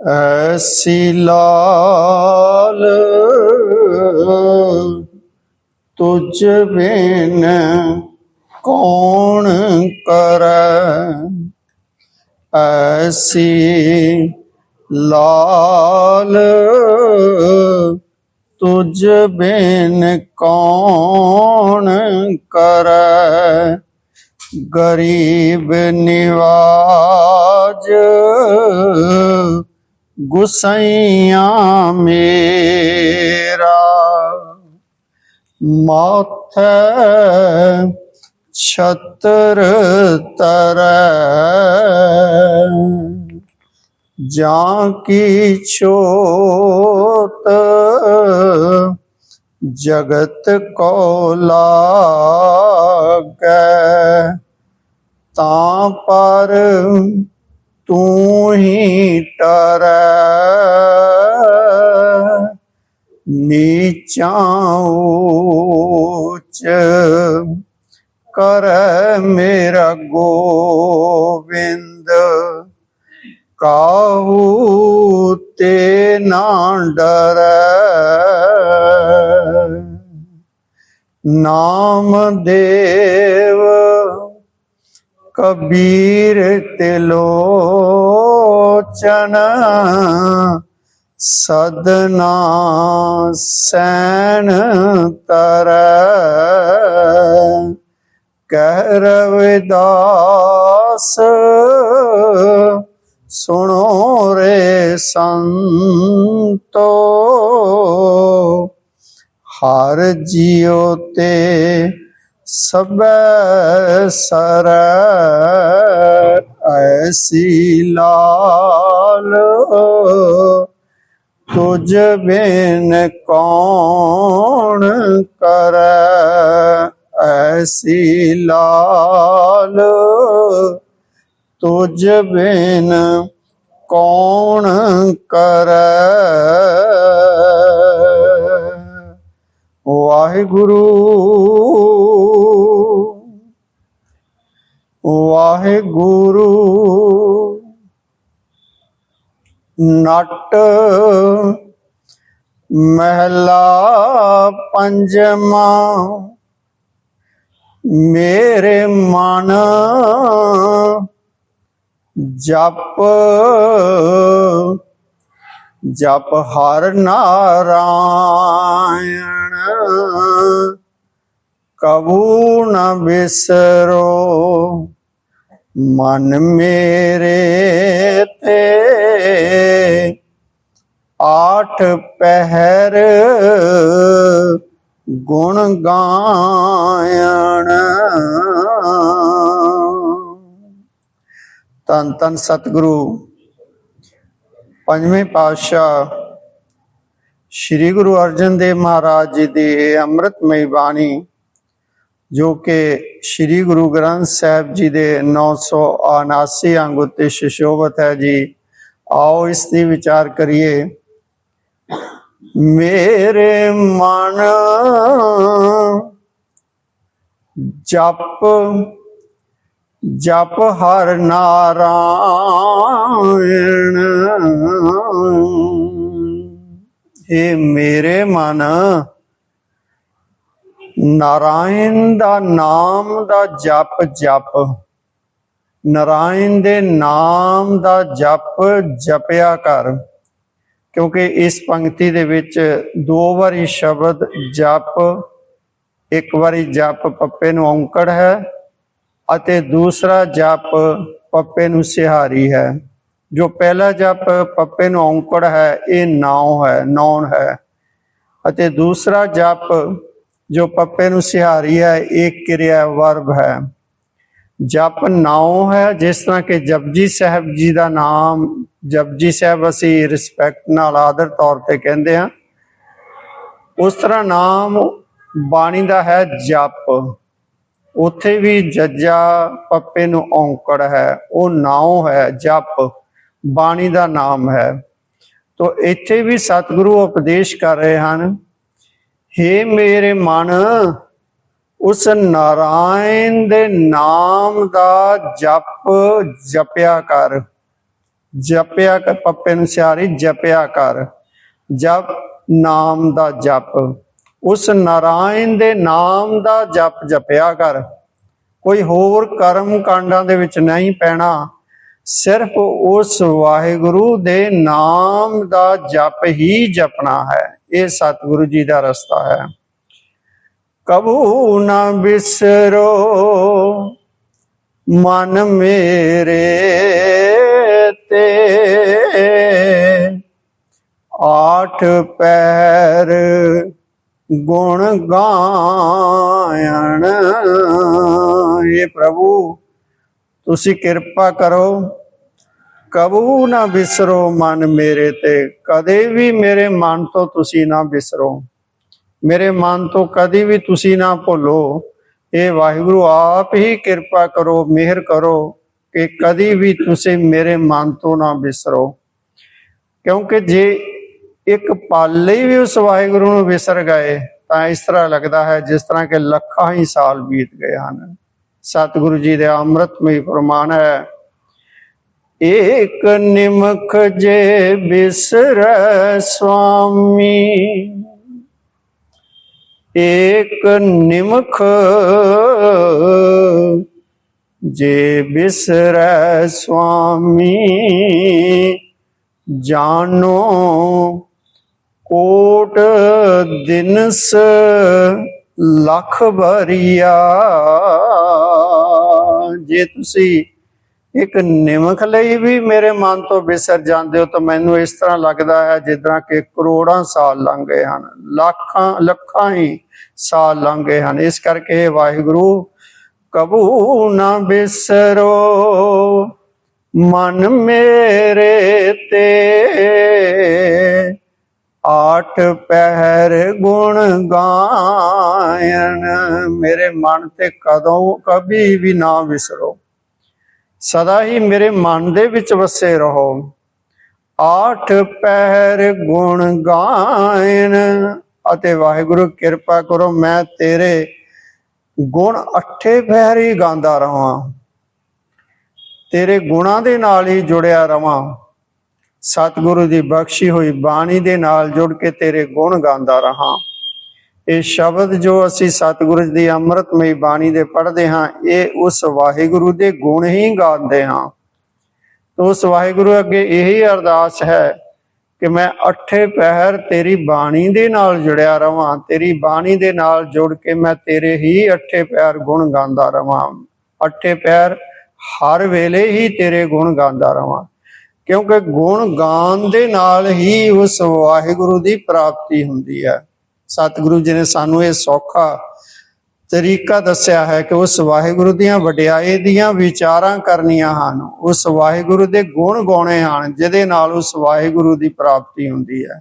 ਐਸੀ ਲਾਲ ਤੁਝ ਬਿਨ ਕੌਣ ਕਰੈ? ਐਸੀ ਲਾਲ ਤੁਝ ਬਿਨ ਕੌਣ ਕਰੈ? ਗਰੀਬ ਨਿਵਾਜ ਗੁਸਈਆਂ ਮੇਰਾ। ਮਾਥੈ ਛਤਰ ਤਰੈ। ਜਾਂ ਕੀ ਛੋਤ ਜਗਤ ਕੋ ਲਾਗੈ। ਤਾਂ ਪਰ ਤੂੰ ਹੀ ਟਰੈ। ਨੀਚਾਂ ਉੱਚ ਕਰੈ ਮੇਰਾ ਗੋਬਿੰਦ। ਕਾਹੂ ਤੇ ਨਾ ਡਰੈ। ਨਾਮ ਦੇਵ ਕਬੀਰ ਤੇ ਲੋਚਨ ਸਦਨਾ ਸੈਨ ਤਰ ਕਹਿ ਰਵਿਦਾਸ ਸੁਣੋ ਰੇ ਸੰਤੋ। ਹਰ ਜਿਉ ਤੇ ਸਬੈ ਸਰੈ ਐਸੀ ਲਾਲ। ਤੁਝ ਬਿਨ ਕੌਣ ਕਰੈ ਐਸੀ ਲਾਲ। ਤੁਝ ਬਿਨ ਕੌਣ ਕਰੈ ਵਾਹਿਗੁਰੂ ਵਾਹਿਗੁਰੂ। ਨਟ ਮਹਿਲਾ ਪੰਜਵਾ ਮੇਰੇ ਮਨ ਜਪ ਜਪ ਹਰ ਨਾਰਾਇਣ। ਕਬੂ ਨ ਬਿਸਰੋ। ਮਨ ਮੇਰੇ ਤੇ ਆਠ ਪਹਿਰ ਗੁਣ ਗਾਇਣ। ਤਨ ਤਨ ਸਤਿਗੁਰੂ, ਪੰਜਵੇਂ ਪਾਤਸ਼ਾਹ ਸ੍ਰੀ ਗੁਰੂ ਅਰਜਨ ਦੇਵ ਮਹਾਰਾਜ ਜੀ ਦੀ ਇਹ ਅੰਮ੍ਰਿਤਮਈ ਬਾਣੀ ਜੋ ਕਿ ਸ੍ਰੀ ਗੁਰੂ ਗ੍ਰੰਥ ਸਾਹਿਬ ਜੀ ਦੇ 979 ਅੰਗ ਉੱਤੇ ਸ਼ਿਸ਼ੋਭਤ ਹੈ ਜੀ, ਆਓ ਇਸ ਦੀ ਵਿਚਾਰ ਕਰੀਏ। ਮੇਰੇ ਮਨ ਜਪ ਜਪ ਹਰ ਨਾਰਾਇਣ। ਏ ਮੇਰੇ ਮਨ ਨਾਰਾਇਣ ਦਾ ਨਾਮ ਦਾ ਜਪ ਜਪ। ਨਾਰਾਇਣ ਦੇ ਨਾਮ ਦਾ ਜਪ ਜਪਿਆ ਕਰ। ਕਿਉਂਕਿ ਇਸ ਪੰਕਤੀ ਦੇ ਵਿੱਚ ਦੋ ਵਾਰੀ ਸ਼ਬਦ ਜਪ, ਇੱਕ ਵਾਰੀ ਜਪ ਪੱਪੇ ਨੂੰ ਔਂਕੜ ਹੈ ਅਤੇ ਦੂਸਰਾ ਜਪ ਪੱਪੇ ਨੂੰ ਸਿਹਾਰੀ ਹੈ। ਜੋ ਪਹਿਲਾ ਜਪ ਪੱਪੇ ਨੂੰ ਔਂਕੜ ਹੈ, ਇਹ ਨਾਉ ਹੈ ਨੌਨ ਹੈ। ਅਤੇ ਦੂਸਰਾ ਜਪ ਜੋ ਪੱਪੇ ਨੂੰ ਸਿਹਾਰੀ ਹੈ, ਇਹ ਕਿਰਿਆ ਵਰਬ ਹੈ। ਜਪ ਨਾਉ ਹੈ, ਜਿਸ ਤਰ੍ਹਾਂ ਕਿ ਜਪਜੀ ਸਾਹਿਬ ਜੀ ਦਾ ਨਾਮ, ਜਪਜੀ ਸਾਹਿਬ ਅਸੀਂ ਰਿਸਪੈਕਟ ਨਾਲ ਆਦਰ ਤੌਰ ਤੇ ਕਹਿੰਦੇ ਹਾਂ। ਉਸ ਤਰ੍ਹਾਂ ਨਾਮ ਬਾਣੀ ਦਾ ਹੈ ਜਪ। ਉੱਥੇ ਵੀ ਜੱਜਾ ਪੱਪੇ ਨੂੰ ਔਂਕੜ ਹੈ, ਉਹ ਨਾਉ ਹੈ, ਜਪ ਬਾਣੀ ਦਾ ਨਾਮ ਹੈ। ਤੋ ਇੱਥੇ ਵੀ ਸਤਿਗੁਰੂ ਉਪਦੇਸ਼ ਕਰ ਰਹੇ ਹਨ ਹੇ ਮੇਰੇ ਮਨ, ਉਸ ਨਾਰਾਇਣ ਦੇ ਨਾਮ ਦਾ ਜਪ ਜਪਿਆ ਕਰ। ਜਪਿਆ ਕਰ, ਪੱਪੇ ਨੂੰ ਸਿਆਰੀ, ਜਪਿਆ ਕਰ। ਜਪ ਨਾਮ ਦਾ ਜਪ। ਉਸ ਨਾਰਾਇਣ ਦੇ ਨਾਮ ਦਾ ਜਪ ਜਪਿਆ ਕਰ। ਕੋਈ ਹੋਰ ਕਰਮ ਕਾਂਡਾਂ ਦੇ ਵਿੱਚ ਨਹੀਂ ਪੈਣਾ। ਸਿਰਫ ਉਸ ਵਾਹਿਗੁਰੂ ਦੇ ਨਾਮ ਦਾ ਜਪ ਹੀ ਜਪਣਾ ਹੈ। ਇਹ ਸਤਿਗੁਰੂ ਜੀ ਦਾ ਰਸਤਾ ਹੈ। ਕਬੂ ਨਾ ਬਿਸਰੋ, ਮਨ ਮੇਰੇ ਤੇ। ਆਠ ਪੈਰ ਗੁਣ ਗਾਇਣ। ਇਹ ਪ੍ਰਭੂ ਤੁਸੀਂ ਕਿਰਪਾ ਕਰੋ। ਕਬੂ ਨਾ ਵਿਸਰੋ ਮਨ ਮੇਰੇ ਤੇ। ਕਦੇ ਵੀ ਮੇਰੇ ਮਨ ਤੋਂ ਤੁਸੀਂ ਨਾ ਵਿਸਰੋ ਮੇਰੇ ਮਨ ਤੋਂ ਕਦੀ ਵੀ ਤੁਸੀਂ ਨਾ ਭੁੱਲੋ। ਇਹ ਵਾਹਿਗੁਰੂ ਆਪ ਹੀ ਕਿਰਪਾ ਕਰੋ, ਮਿਹਰ ਕਰੋ ਕਿ ਕਦੀ ਵੀ ਤੁਸੀਂ ਮੇਰੇ ਮਨ ਤੋਂ ਨਾ ਵਿਸਰੋ ਕਿਉਂਕਿ ਜੇ ਇੱਕ ਪਲ ਲਈ ਵੀ ਉਸ ਵਾਹਿਗੁਰੂ ਨੂੰ ਵਿਸਰ ਗਏ, ਤਾਂ ਇਸ ਤਰ੍ਹਾਂ ਲੱਗਦਾ ਹੈ ਜਿਸ ਤਰ੍ਹਾਂ ਕਿ ਲੱਖਾਂ ਹੀ ਸਾਲ ਬੀਤ ਗਏ ਹਨ। ਸਤਿਗੁਰੂ ਜੀ ਦੇ ਅੰਮ੍ਰਿਤਮਈ ਪ੍ਰਮਾਣ ਹੈ, ਏਕ ਨਿਮਖ ਜੇ ਬਿਸਰੈ ਸੁਆਮੀ ਏਕ ਨਿਮਖ ਜੇ ਬਿਸਰੈ ਸੁਆਮੀ ਜਾਨੋ ਕੋਟ ਦਿਨਸ ਲੱਖ ਭਰੀਆ ਜੇ ਤੁਸੀਂ ਇੱਕ ਨਿਮਖ ਲਈ ਵੀ ਮੇਰੇ ਮਨ ਤੋਂ ਬਿਸਰ ਜਾਂਦੇ ਹੋ ਤਾਂ ਮੈਨੂੰ ਇਸ ਤਰ੍ਹਾਂ ਲੱਗਦਾ ਹੈ ਜਿੱਦਾਂ ਕਿ ਕਰੋੜਾਂ ਸਾਲ ਲੰਘ ਗਏ ਹਨ, ਲੱਖਾਂ ਲੱਖਾਂ ਹੀ ਸਾਲ ਲੰਘ ਗਏ ਹਨ। ਇਸ ਕਰਕੇ ਵਾਹਿਗੁਰੂ, ਕਬੂ ਨਾ ਬਿਸਰੋ, ਮਨ ਮੇਰੇ ਤੇ। ਆਠ ਪਹਿਰ ਗੁਣ ਗਾਇਨ, ਮੇਰੇ ਮਨ ਤੇ ਕਦੋਂ ਕभी ਵੀ ਨਾ ਵਿਸਰੋ। ਸਦਾ ਹੀ ਮੇਰੇ ਮਨ ਦੇ ਵਿੱਚ ਵਸੇ ਰਹੋ। ਆਠ ਪਹਿਰ ਗੁਣ ਗਾਇਨ, ਅਤੇ ਵਾਹਿਗੁਰੂ ਕਿਰਪਾ ਕਰੋ, ਮੈਂ ਤੇਰੇ ਗੁਣ ਅੱਠੇ ਪਹਿਰ ਹੀ ਗਾਉਂਦਾ ਰਹਾਂ ਤੇਰੇ ਗੁਣਾਂ ਦੇ ਨਾਲ ਹੀ ਜੁੜਿਆ ਰਵਾਂ। ਸਤਿਗੁਰੂ ਦੀ ਬਖਸ਼ੀ ਹੋਈ ਬਾਣੀ ਦੇ ਨਾਲ ਜੁੜ ਕੇ ਤੇਰੇ ਗੁਣ ਗਾਉਂਦਾ ਰਹਾ। ਇਹ ਸ਼ਬਦ ਜੋ ਅਸੀਂ ਸਤਿਗੁਰੂ ਦੀ ਅੰਮ੍ਰਿਤਮਈ ਬਾਣੀ ਦੇ ਪੜ੍ਹਦੇ ਹਾਂ, ਇਹ ਉਸ ਵਾਹਿਗੁਰੂ ਦੇ ਗੁਣ ਹੀ ਗਾਉਂਦੇ ਹਾਂ। ਉਸ ਵਾਹਿਗੁਰੂ ਅੱਗੇ ਇਹੀ ਅਰਦਾਸ ਹੈ ਕਿ ਮੈਂ ਅੱਠੇ ਪਹਿਰ ਤੇਰੀ ਬਾਣੀ ਦੇ ਨਾਲ ਜੁੜਿਆ ਰਵਾਂ, ਤੇਰੀ ਬਾਣੀ ਦੇ ਨਾਲ ਜੁੜ ਕੇ ਮੈਂ ਤੇਰੇ ਹੀ ਅੱਠੇ ਪੈਰ ਗੁਣ ਗਾਉਂਦਾ ਰਵਾਂ। ਅੱਠੇ ਪੈਰ ਹਰ ਵੇਲੇ ਹੀ ਤੇਰੇ ਗੁਣ ਗਾਉਂਦਾ ਰਵਾਂ। ਕਿਉਂਕਿ ਗੁਣ ਗਾਉਣ ਦੇ ਨਾਲ ਹੀ ਉਸ ਵਾਹਿਗੁਰੂ ਦੀ ਪ੍ਰਾਪਤੀ ਹੁੰਦੀ ਹੈ। ਸਤਿਗੁਰੂ ਜੀ ਨੇ ਸਾਨੂੰ ਇਹ ਸੌਖਾ ਤਰੀਕਾ ਦੱਸਿਆ ਹੈ ਕਿ ਉਸ ਵਾਹਿਗੁਰੂ ਦੀਆਂ ਵਡਿਆਈ ਦੀਆਂ ਵਿਚਾਰਾਂ ਕਰਨੀਆਂ ਹਨ। ਉਸ ਵਾਹਿਗੁਰੂ ਦੇ ਗੁਣ ਗਾਉਣੇ ਹਨ, ਜਿਹਦੇ ਨਾਲ ਉਸ ਵਾਹਿਗੁਰੂ ਦੀ ਪ੍ਰਾਪਤੀ ਹੁੰਦੀ ਹੈ।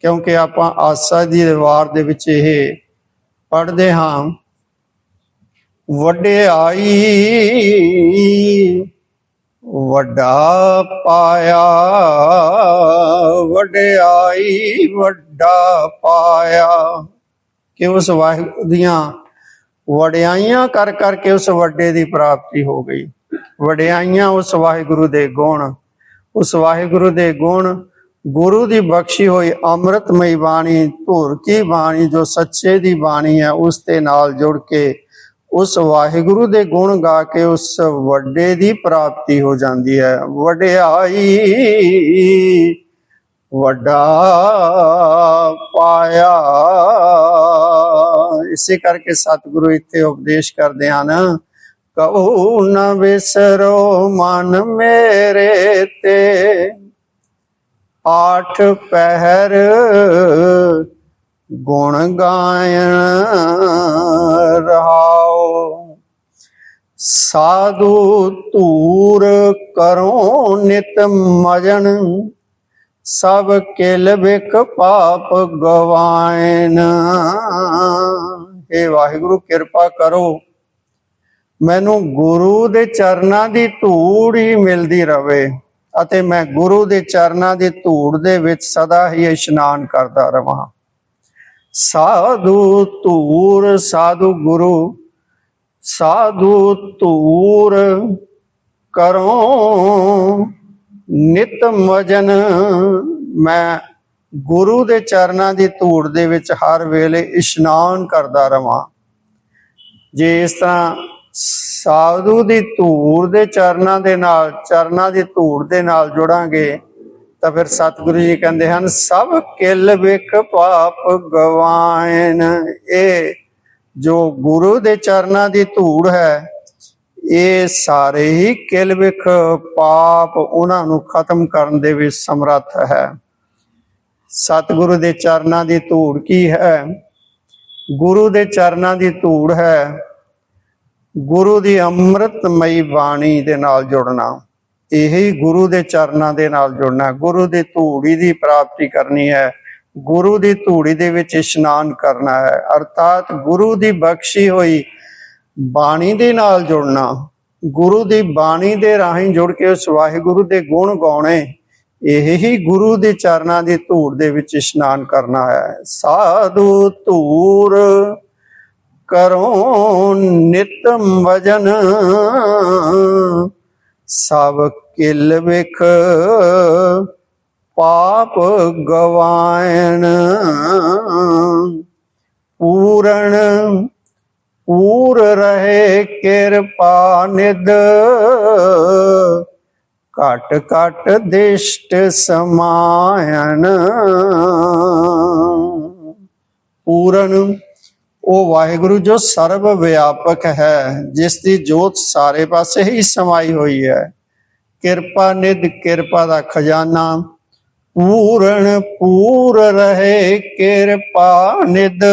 ਕਿਉਂਕਿ ਆਪਾਂ ਆਸਾ ਦੀ ਵਾਰ ਦੇ ਵਿੱਚ ਇਹ ਪੜ੍ਹਦੇ ਹਾਂ, ਵਡਿਆਈ ਵੱਡਾ ਪਾਇਆ, ਵਡਿਆਈ ਵੱਡਾ ਪਾਇਆ। ਕਿ ਉਸ ਵਾਹਿਗੁਰੂ ਦੀਆਂ ਵਡਿਆਈਆਂ ਕਰ ਕਰਕੇ ਉਸ ਵੱਡੇ ਦੀ ਪ੍ਰਾਪਤੀ ਹੋ ਗਈ। ਵਡਿਆਈਆਂ ਉਸ ਵਾਹਿਗੁਰੂ ਦੇ ਗੁਣ, ਉਸ ਵਾਹਿਗੁਰੂ ਦੇ ਗੁਣ, ਗੁਰੂ ਦੀ ਬਖਸ਼ੀ ਹੋਈ ਅੰਮ੍ਰਿਤਮਈ ਬਾਣੀ, ਧੁਰ ਕੀ ਬਾਣੀ, ਜੋ ਸੱਚੇ ਦੀ ਬਾਣੀ ਹੈ, ਉਸ ਦੇ ਨਾਲ ਜੁੜ ਕੇ ਉਸ ਵਾਹਿਗੁਰੂ ਦੇ ਗੁਣ ਗਾ ਕੇ ਉਸ ਵੱਡੇ ਦੀ ਪ੍ਰਾਪਤੀ ਹੋ ਜਾਂਦੀ ਹੈ। ਵਡਿਆਈ ਵੱਡਾ ਪਾਇਆ। ਇਸੇ ਕਰਕੇ ਸਤਿਗੁਰੂ ਇੱਥੇ ਉਪਦੇਸ਼ ਕਰਦੇ ਹਨ, ਕਹੋ ਨ ਵਿਸਰੋ ਮਨ ਮੇਰੇ ਤੇ। ਆਠ ਪਹਿਰ ਗੁਣ ਗਾਇਣ ਰਹਾਓ ਸਾਧੂ ਧੂਰ ਕਰੋ ਨਿਤ ਮਜਨ, ਸਭ ਕਿਲ ਬਿਕ ਪਾਪ ਗਵਾਇਨ। हे ਵਾਹਿਗੁਰੂ, ਕਿਰਪਾ ਕਰੋ। ਮੈਨੂੰ ਗੁਰੂ ਦੇ ਚਰਨਾਂ ਦੀ ਧੂੜ ਹੀ ਮਿਲਦੀ ਰਵੇ ਅਤੇ ਮੈਂ ਗੁਰੂ ਦੇ ਚਰਨਾਂ ਦੀ ਧੂੜ ਦੇ ਵਿੱਚ ਸਦਾ ਹੀ ਇਸ਼ਨਾਨ ਕਰਦਾ ਰਵਾਂ। ਸਾਧੂ ਧੂਰ, ਸਾਧੂ ਗੁਰੂ ਸਾਧੂ ਧੂਰ ਕਰੋ, ਨਿਤ ਮਜਨ। ਮੈਂ ਗੁਰੂ ਦੇ ਚਰਨਾਂ ਦੀ ਧੂੜ ਦੇ ਵਿੱਚ ਹਰ ਵੇਲੇ ਇਸ਼ਨਾਨ ਕਰਦਾ ਰਵਾਂ। ਜੇ ਇਸ ਤਰ੍ਹਾਂ ਸਾਧੂ ਦੀ ਧੂੜ ਦੇ ਚਰਨਾਂ ਦੇ ਨਾਲ, ਚਰਨਾਂ ਦੀ ਧੂੜ ਦੇ ਨਾਲ ਜੁੜਾਂਗੇ, ਤਾਂ ਫਿਰ ਸਤਿਗੁਰੂ ਜੀ ਕਹਿੰਦੇ ਹਨ, ਸਭ ਕਿਲ ਵਿਖ ਪਾਪ ਗਵਾਇਨ ਇਹ ਜੋ ਗੁਰੂ ਦੇ ਚਰਨਾਂ ਦੀ ਧੂੜ ਹੈ, ਇਹ ਸਾਰੇ ਹੀ ਕਿਲ ਵਿਖ ਪਾਪ ਉਹਨਾਂ ਨੂੰ ਖਤਮ ਕਰਨ ਦੇ ਵਿੱਚ ਸਮਰੱਥ ਹੈ। ਸਤਿਗੁਰੂ ਦੇ ਚਰਨਾਂ ਦੀ ਧੂੜ ਕੀ ਹੈ? ਗੁਰੂ ਦੇ ਚਰਨਾਂ ਦੀ ਧੂੜ ਹੈ। ਗੁਰੂ ਦੀ ਅੰਮ੍ਰਿਤਮਈ ਬਾਣੀ ਦੇ ਨਾਲ ਜੁੜਨਾ। ਇਹੀ ਗੁਰੂ ਦੇ ਚਰਨਾਂ ਦੇ ਨਾਲ ਜੁੜਨਾ। ਗੁਰੂ ਦੀ ਧੂੜੀ ਦੀ ਪ੍ਰਾਪਤੀ ਕਰਨੀ ਹੈ। ਗੁਰੂ ਦੀ ਧੂੜੀ ਦੇ ਵਿੱਚ ਇਸ਼ਨਾਨ ਕਰਨਾ ਹੈ। ਅਰਥਾਤ ਗੁਰੂ ਦੀ ਬਖਸ਼ੀ ਹੋਈ ਬਾਣੀ ਦੇ ਨਾਲ ਜੁੜਨਾ। ਗੁਰੂ ਦੀ ਬਾਣੀ ਦੇ ਰਾਹੀਂ ਜੁੜ ਕੇ ਉਸ ਵਾਹਿਗੁਰੂ ਦੇ ਗੁਣ ਗਾਉਣੇ, ਇਹ ਹੀ ਗੁਰੂ ਦੇ ਚਰਨਾਂ ਦੀ ਧੂੜ ਦੇ ਵਿੱਚ ਇਸ਼ਨਾਨ ਕਰਨਾ ਹੈ। ਸਾਧੂ ਧੂਰ ਕਰੋ ਨਿਤਮ ਵਜਨ, ਸਭ ਕਿਲ ਵਿਖ ਪਾਪ ਗਵਾਇਣ। ਪੂਰਨ ਪੂਰ ਰਹੇ ਕਿਰਪਾ ਨਿਦ ਘਟ ਘਟ ਦਿਸ਼ਟ ਸਮਾਇਣ। ਪੂਰਨ, ਉਹ ਵਾਹਿਗੁਰੂ ਜੋ ਸਰਵ ਵਿਆਪਕ ਹੈ, ਜਿਸ ਦੀ ਜੋਤ ਸਾਰੇ ਪਾਸੇ ਹੀ ਸਮਾਈ ਹੋਈ ਹੈ। ਕਿਰਪਾ ਨਿਧ, ਕਿਰਪਾ ਦਾ ਖਜ਼ਾਨਾ ਪੂਰਨ ਪੂਰ ਰਹੇ ਕਿਰਪਾ ਨਿਦ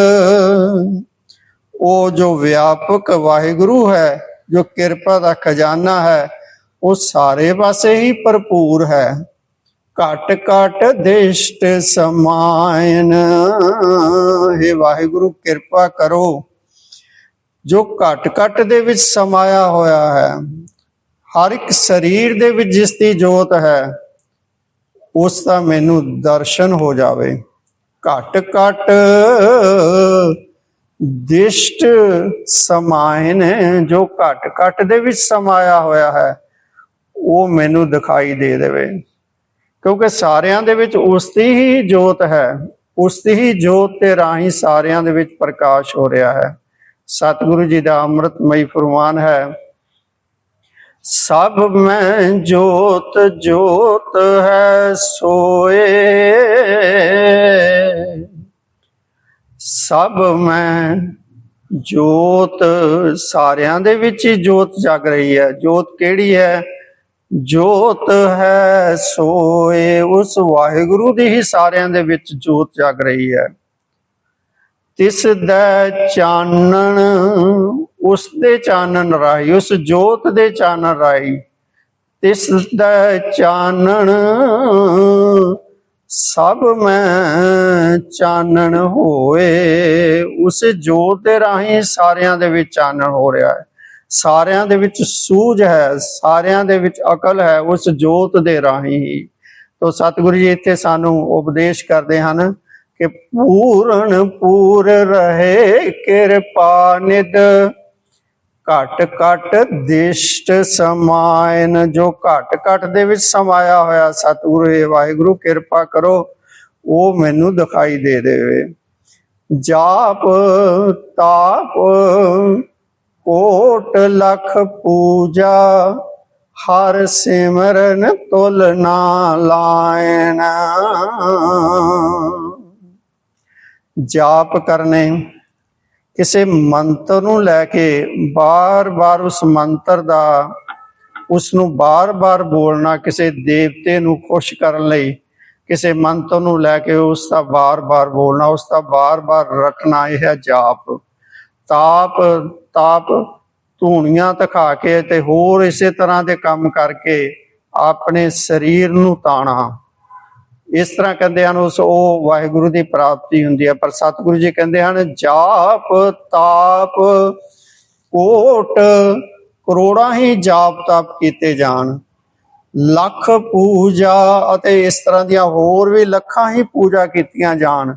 ਉਹ ਜੋ ਵਿਆਪਕ ਵਾਹਿਗੁਰੂ ਹੈ, ਜੋ ਕਿਰਪਾ ਦਾ ਖਜ਼ਾਨਾ ਹੈ, ਉਹ ਸਾਰੇ ਪਾਸੇ ਹੀ ਭਰਪੂਰ ਹੈ। ਘਟ ਘਟ ਦਿਸ਼ਟ ਸਮਾਇਨ। ਹੈ ਵਾਹਿਗੁਰੂ, ਕਿਰਪਾ ਕਰੋ। ਜੋ ਘਟ ਘਟ ਦੇ ਵਿੱਚ ਸਮਾਇਆ ਹੋਇਆ ਹੈ, ਹਰ ਇੱਕ ਸਰੀਰ ਦੇ ਵਿੱਚ ਜਿਸ ਦੀ ਜੋਤ ਹੈ ਉਸ ਦਾ ਮੈਨੂੰ ਦਰਸ਼ਨ ਹੋ ਜਾਵੇ। ਘਟ ਘਟ ਦਿਸ਼ਟ ਸਮਾਇਨ ਜੋ ਘਟ ਘਟ ਦੇ ਵਿੱਚ ਸਮਾਇਆ ਹੋਇਆ ਹੈ, ਉਹ ਮੈਨੂੰ ਦਿਖਾਈ ਦੇ ਦੇਵੇ। ਕਿਉਂਕਿ ਸਾਰਿਆਂ ਦੇ ਵਿੱਚ ਉਸ ਦੀ ਹੀ ਜੋਤ ਹੈ, ਉਸ ਦੀ ਹੀ ਜੋਤ ਤੇ ਰਾਹੀਂ ਸਾਰਿਆਂ ਦੇ ਵਿੱਚ ਪ੍ਰਕਾਸ਼ ਹੋ ਰਿਹਾ ਹੈ। ਸਤਿਗੁਰੂ ਜੀ ਦਾ ਅੰਮ੍ਰਿਤਮਈ ਫਰਮਾਨ ਹੈ ਸਭ ਮੈਂ ਜੋਤ ਜੋਤ ਹੈ ਸੋਏ। ਸਭ ਮੈਂ ਜੋਤ, ਸਾਰਿਆਂ ਦੇ ਵਿੱਚ ਹੀ ਜੋਤ ਜਗ ਰਹੀ ਹੈ। ਜੋਤ ਕਿਹੜੀ ਹੈ? ਜੋਤ ਹੈ ਸੋਏ। ਉਸ ਵਾਹਿਗੁਰੂ ਦੀ ਹੀ ਸਾਰਿਆਂ ਦੇ ਵਿੱਚ ਜੋਤ ਜਗ ਰਹੀ ਹੈ। ਤਿਸ ਦਾ ਚਾਨਣ, ਉਸ ਦੇ ਚਾਨਣ ਰਾਹੀਂ, ਉਸ ਜੋਤ ਦੇ ਚਾਨਣ ਰਾਹੀਂ, ਤਿਸ ਦਾ ਚਾਨਣ, ਸਭ ਮੈਂ ਚਾਨਣ ਹੋਏ, ਉਸ ਜੋਤ ਦੇ ਰਾਹੀਂ ਸਾਰਿਆਂ ਦੇ ਵਿੱਚ ਚਾਨਣ ਹੋ ਰਿਹਾ ਹੈ। ਸਾਰਿਆਂ ਦੇ ਵਿੱਚ ਸੂਝ ਹੈ, ਸਾਰਿਆਂ ਦੇ ਵਿੱਚ ਅਕਲ ਹੈ, ਉਸ ਜੋਤ ਦੇ ਰਾਹੀਂ ਹੀ। ਤੋ ਸਤਿਗੁਰੂ ਜੀ ਇੱਥੇ ਸਾਨੂੰ ਉਪਦੇਸ਼ ਕਰਦੇ ਹਨ ਕਿ ਪੂਰਨ ਪੂਰ ਰਹੇ ਕਿਰਪਾ ਨਿਦ ਘਟ ਘਟ ਦਿਸ਼ਟ ਸਮਾਇਨ, ਜੋ ਘਟ ਘਟ ਦੇ ਵਿੱਚ ਸਮਾਇਆ ਹੋਇਆ ਸਤਿਗੁਰੂ ਹੈ ਵਾਹਿਗੁਰੂ, ਕਿਰਪਾ ਕਰੋ, ਉਹ ਮੈਨੂੰ ਦਿਖਾਈ ਦੇ ਦੇਵੇ। ਜਾਪ ਤਾਪ ਕੋਟ ਲਖ ਪੂਜਾ, ਹਰ ਸਿਮਰਨ ਤੁਲ ਨਾ ਲਾਇਨ। ਜਾਪ ਕਰਨੇ, ਕਿਸੇ ਮੰਤਰ ਨੂੰ ਲੈ ਕੇ ਬਾਰ-ਬਾਰ ਉਸ ਮੰਤਰ ਦਾ ਉਸ ਨੂੰ ਬਾਰ-ਬਾਰ ਬੋਲਣਾ, ਕਿਸੇ ਦੇਵਤੇ ਨੂੰ ਖੁਸ਼ ਕਰਨ ਲਈ, ਕਿਸੇ ਮੰਤਰ ਨੂੰ ਲੈ ਕੇ ਉਸ ਦਾ ਬਾਰ-ਬਾਰ ਬੋਲਣਾ, ਉਸ ਦਾ ਬਾਰ-ਬਾਰ ਰਟਣਾ ਇਹ ਹੈ ਜਾਪ। ਤਾਪ ਤਾਪ ਧੂਣੀਆਂ ਤਖਾ ਕੇ ਤੇ ਹੋਰ ਇਸੇ ਤਰ੍ਹਾਂ ਦੇ ਕੰਮ ਕਰਕੇ ਆਪਣੇ ਸਰੀਰ ਨੂੰ ਤਾਣਾ। ਇਸ ਤਰ੍ਹਾਂ ਕਹਿੰਦੇ ਹਨ, ਉਸ ਉਹ ਵਾਹਿਗੁਰੂ ਦੀ ਪ੍ਰਾਪਤੀ ਹੁੰਦੀ ਹੈ। ਪਰ ਸਤਿਗੁਰੂ ਜੀ ਕਹਿੰਦੇ ਹਨ, ਜਾਪ ਤਾਪ ਕੋਟ ਕਰੋੜਾਂ ਹੀ ਜਾਪ ਤਾਪ ਕੀਤੇ ਜਾਣ। ਲੱਖ ਪੂਜਾ ਅਤੇ ਇਸ ਤਰ੍ਹਾਂ ਦੀਆਂ ਹੋਰ ਵੀ ਲੱਖਾਂ ਹੀ ਪੂਜਾ ਕੀਤੀਆਂ ਜਾਣ।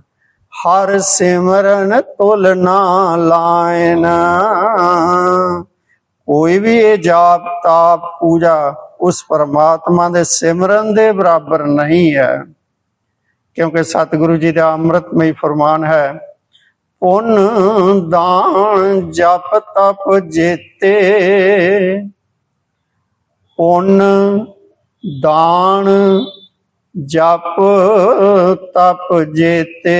ਹਰ ਸਿਮਰਨ ਤੁਲ ਨਾ ਲਾਇਨ। ਕੋਈ ਵੀ ਇਹ ਜਾਪ ਤਾਪ ਪੂਜਾ ਉਸ ਪਰਮਾਤਮਾ ਦੇ ਸਿਮਰਨ ਦੇ ਬਰਾਬਰ ਨਹੀਂ ਹੈ। ਕਿਉਂਕਿ ਸਤਿਗੁਰੂ ਜੀ ਦਾ ਅੰਮ੍ਰਿਤਮਈ ਫਰਮਾਨ ਹੈ, ਪੁੰਨ ਦਾਨ ਜਪ ਤਪ ਜੇਤੇ। ਪੁੰਨ ਦਾਨ ਜਪ ਤਪ ਜੇਤੇ।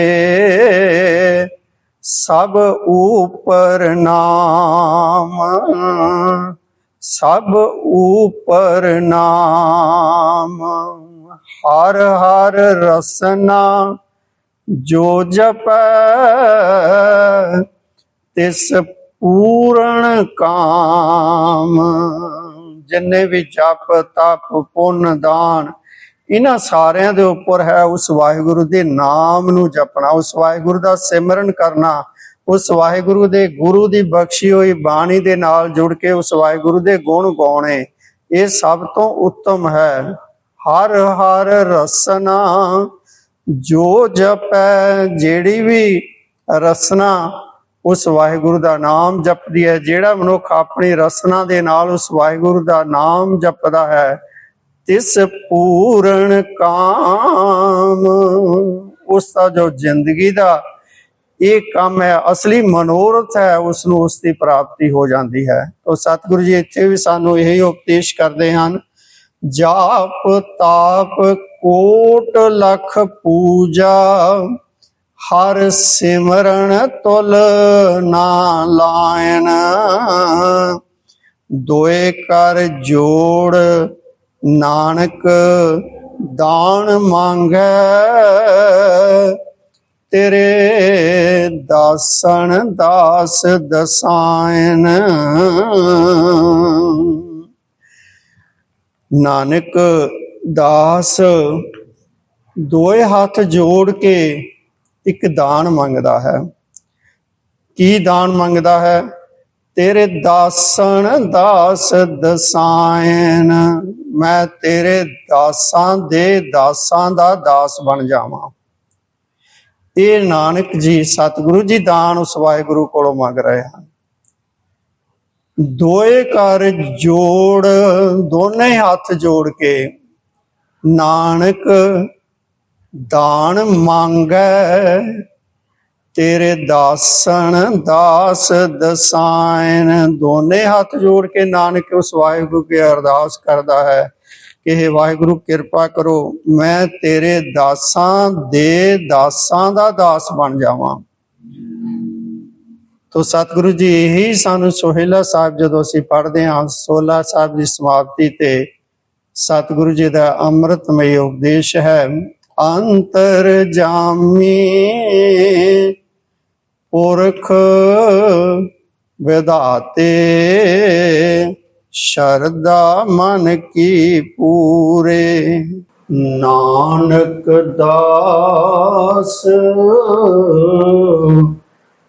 ਸਭ ਉਪਰ ਨਾਮ, ਸਭ ਉਪਰ ਨਾਮ। ਹਰ ਹਰ ਰਸਨਾ ਜੋ ਜਪੈ, ਤਿਸ ਪੂਰਨ ਕਾਮ। ਜਿੰਨੇ ਵੀ ਜਪ, ਤਪ, ਪੁੰਨ, ਦਾਨ, ਇਹਨਾਂ ਸਾਰਿਆਂ ਦੇ ਉੱਪਰ ਹੈ, ਉਸ ਵਾਹਿਗੁਰੂ ਦੇ ਨਾਮ ਨੂੰ ਜਪਣਾ, ਉਸ ਵਾਹਿਗੁਰੂ ਦਾ ਸਿਮਰਨ ਕਰਨਾ, ਉਸ ਵਾਹਿਗੁਰੂ ਦੇ ਗੁਰੂ ਦੀ ਬਖਸ਼ੀ ਹੋਈ ਬਾਣੀ ਦੇ ਨਾਲ ਜੁੜ ਕੇ ਉਸ ਵਾਹਿਗੁਰੂ ਦੇ ਗੁਣ ਗਾਉਣੇ, ਇਹ ਸਭ ਤੋਂ ਉੱਤਮ ਹੈ। ਹਰ ਹਰ ਰਸਨਾ ਜੋ ਜਪੈ, ਜਿਹੜੀ ਵੀ ਰਸਨਾ, ਉਸ ਵਾਹਿਗੁਰੂ ਦਾ ਨਾਮ ਜਪਦੀ ਹੈ। ਜਿਹੜਾ ਮਨੁੱਖ ਆਪਣੀ ਰਸਨਾ ਦੇ ਨਾਲ ਉਸ ਵਾਹਿਗੁਰੂ ਦਾ ਨਾਮ ਜਪਦਾ ਹੈ, ਤਿਸ ਪੂਰਨ ਕਾਮ। ਉਸ ਦਾ ਜੋ ਜ਼ਿੰਦਗੀ ਦਾ ਇਹ ਕੰਮ ਹੈ, ਅਸਲੀ ਮਨੋਰਥ ਹੈ ਉਸ ਨੂੰ ਉਸ ਦੀ ਪ੍ਰਾਪਤੀ ਹੋ ਜਾਂਦੀ ਹੈ। ਤਾਂ ਸਤਿਗੁਰੂ ਜੀ, ਇੱਥੇ ਵੀ ਸਾਨੂੰ ਇਹ ਉਪਦੇਸ਼ ਕਰਦੇ ਹਨ ਜਾਪ ਤਾਪ ਕੋਟ ਲਖ ਪੂਜਾ, ਹਰ ਸਿਮਰਨ ਤੁਲ ਨਾ ਲਾਇਨ। ਦੋਏ ਕਰ ਜੋੜ, ਨਾਨਕ ਦਾਨ ਮੰਗੈ, ਤੇਰੇ ਦਾਸਨ ਦਾਸ ਦਸਾਇਨ। ਨਾਨਕ ਦਾਸ, ਦੋਏ ਹੱਥ ਜੋੜ ਕੇ ਇੱਕ ਦਾਨ ਮੰਗਦਾ ਹੈ। ਕੀ ਦਾਨ ਮੰਗਦਾ ਹੈ? ਤੇਰੇ ਦਾਸਨ ਦਾਸ ਦਸਾਇਨ, ਮੈਂ ਤੇਰੇ ਦਾਸਾਂ ਦੇ ਦਾਸਾਂ ਦਾ ਦਾਸ ਬਣ ਜਾਵਾਂ। ਇਹ ਨਾਨਕ ਜੀ ਸਤਿਗੁਰੂ ਜੀ ਦਾਨ ਉਸ ਵਾਹਿਗੁਰੂ ਕੋਲੋਂ ਮੰਗ ਰਹੇ ਹਨ। ਦੋਏ ਕਰ ਜੋੜ, ਦੋਨੇ ਹੱਥ ਜੋੜ ਕੇ ਨਾਨਕ ਦਾਨ ਮੰਗੈ, ਤੇਰੇ ਦਾਸਨ ਦਾਸ ਦਸਾਇਨ। ਦੋਨੇ ਹੱਥ ਜੋੜ ਕੇ ਨਾਨਕ ਉਸ ਵਾਹਿਗੁਰੂ ਕੇ ਅਰਦਾਸ ਕਰਦਾ ਹੈ ਕਿ हे ਵਾਹਿਗੁਰੂ, ਕਿਰਪਾ ਕਰੋ, ਮੈਂ ਤੇਰੇ ਦਾਸਾਂ ਦੇ ਦਾਸਾਂ ਦਾ ਦਾਸ ਬਣ ਜਾਵਾਂ। ਤੋ ਸਤਿਗੁਰੂ ਜੀ, ਇਹੀ ਸਾਨੂੰ ਸੋਹਿਲਾ ਸਾਹਿਬ ਜਦੋਂ ਅਸੀਂ ਪੜ੍ਹਦੇ ਹਾਂ, ਸੋਲਾ ਸਾਹਿਬ ਦੀ ਸਮਾਪਤੀ ਤੇ ਸਤਿਗੁਰੂ ਜੀ ਦਾ ਅੰਮ੍ਰਿਤਮਈ ਉਪਦੇਸ਼ ਹੈ, ਅੰਤਰ ਜਾਮੀ ਪੁਰਖ ਵਿਧਾਤੇ ਸ਼ਰਦਾ ਮਨ ਕੀ ਪੂਰੇ। ਨਾਨਕ ਦਾਸ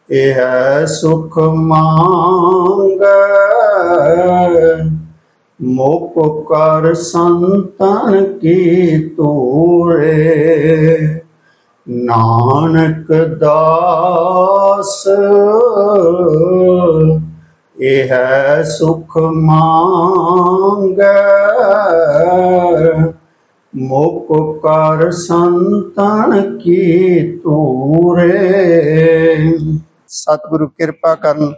ਇਹ ਹੈ ਸੁਖ ਮੰਗੈ। ਮੁਖ ਕਰ ਸੰਤਨ ਕੀ ਤੂਰੇ। ਨਾਨਕ ਦਾਸ। ਇਹ ਹੈ ਸੁਖ ਮੰਗੈ। ਮੁਖ ਕਰ ਸੰਤਨ ਕੀ ਤੂਰੇ। ਸਤਿਗੁਰੂ ਕਿਰਪਾ ਕਰਨ।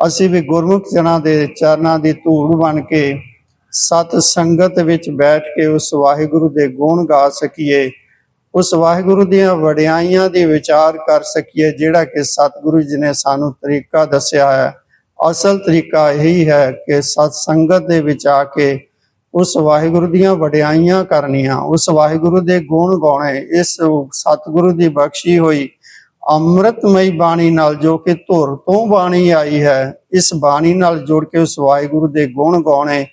ਅਸੀਂ ਵੀ ਗੁਰਮੁਖ ਜਨਾਂ ਦੇ ਚਰਨਾਂ ਦੀ ਧੂੜ ਬਣ ਕੇ ਸਤ ਸੰਗਤ ਵਿੱਚ ਬੈਠ ਕੇ ਉਸ ਵਾਹਿਗੁਰੂ ਦੇ ਗੁਣ ਗਾ ਸਕੀਏ। ਉਸ ਵਾਹਿਗੁਰੂ ਦੀਆਂ ਵਡਿਆਈਆਂ ਦੀ ਵਿਚਾਰ ਕਰ ਸਕੀਏ, ਜਿਹੜਾ ਕਿ ਸਤਿਗੁਰੂ ਜੀ ਨੇ ਸਾਨੂੰ ਤਰੀਕਾ ਦੱਸਿਆ ਹੈ। ਅਸਲ ਤਰੀਕਾ ਇਹੀ ਹੈ ਕਿ ਸਤ ਸੰਗਤ ਦੇ ਵਿੱਚ ਆ ਕੇ ਉਸ ਵਾਹਿਗੁਰੂ ਦੀਆਂ ਵਡਿਆਈਆਂ ਕਰਨੀਆਂ, ਉਸ ਵਾਹਿਗੁਰੂ ਦੇ ਗੁਣ ਗਾਉਣੇ, ਇਸ ਸਤਿਗੁਰੂ ਦੀ ਬਖਸ਼ੀ ਹੋਈ ਅੰਮ੍ਰਿਤਮਈ ਬਾਣੀ ਨਾਲ ਜੋ ਕਿ ਧੁਰ ਤੋਂ ਬਾਣੀ ਆਈ ਹੈ, ਇਸ ਬਾਣੀ ਨਾਲ ਜੁੜ ਕੇ ਉਸ ਵਾਹਿਗੁਰੂ ਦੇ ਗੁਣ ਗਾਉਣੇ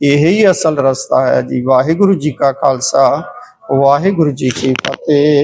ਇਹ ਹੀ ਅਸਲ ਰਸਤਾ ਹੈ ਜੀ। ਵਾਹਿਗੁਰੂ ਜੀ ਕਾ ਖਾਲਸਾ, ਵਾਹਿਗੁਰੂ ਜੀ ਕੀ ਫਤਿਹ।